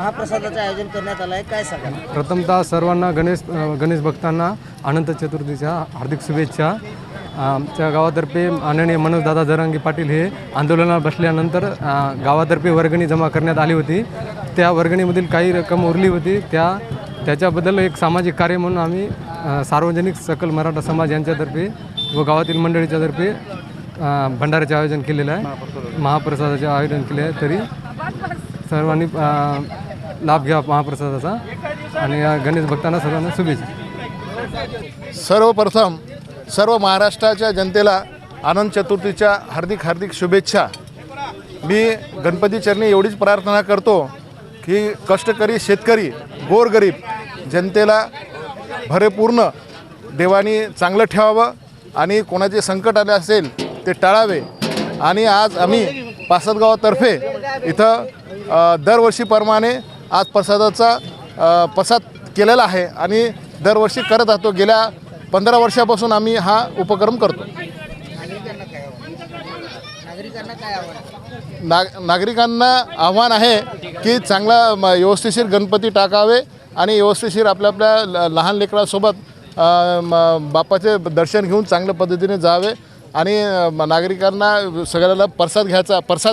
महाप्रसादाचं आयोजन करण्यात आलं आहे काय सांगाल? प्रथमतः सर्वांना गणेश गणेश भक्तांना अनंत चतुर्थीच्या हार्दिक शुभेच्छा. आमच्या गावातर्फे माननीय मनोजदादा जरांगी पाटील हे आंदोलनात बसल्यानंतर गावातर्फे वर्गणी जमा करण्यात आली होती. त्या वर्गणीमधील काही रक्कम उरली होती. त्या त्याच्याबद्दल एक सामाजिक कार्य म्हणून आम्ही सार्वजनिक सकल मराठा समाज यांच्यातर्फे व गावातील मंडळीच्यातर्फे भंडाऱ्याचे आयोजन केलेलं आहे. महाप्रसादाचे आयोजन केले आहे. तरी सर्वांनी लाभ घ्या महाप्रसादाचा. आणि या गणेश भक्तांना सर्वांना शुभेच्छा. सर्वप्रथम सर्व महाराष्ट्राच्या जनतेला आनंद चतुर्थीच्या हार्दिक हार्दिक शुभेच्छा. मी गणपती चरणी एवढीच प्रार्थना करतो की कष्टकरी शेतकरी गोरगरीब जनतेला भरेपूर्ण देवानी चांगलं ठेवावं आणि कोणाचे संकट आले असेल ते टाळावे. आणि आज आम्ही पासदगावातर्फे इथं दरवर्षीप्रमाणे आज प्रसादाचा प्रसाद केलेला आहे आणि दरवर्षी करत राहतो. गेल्या पंधरा वर्षापासून आम्ही हा उपक्रम करतो. नागरिकांना नाग नागरिकांना आव्हान आहे की चांगला व्यवस्थेशीर व्यवस्थिशीर गणपती टाकावे आणि व्यवस्थिशीर आपल्या आपल्या ल- लहान लेकरासोबत बापाचे दर्शन घेऊन चांगल्या पद्धतीने जावे आणि नागरिकांना सगळ्याला प्रसाद घ्यायचा प्रसाद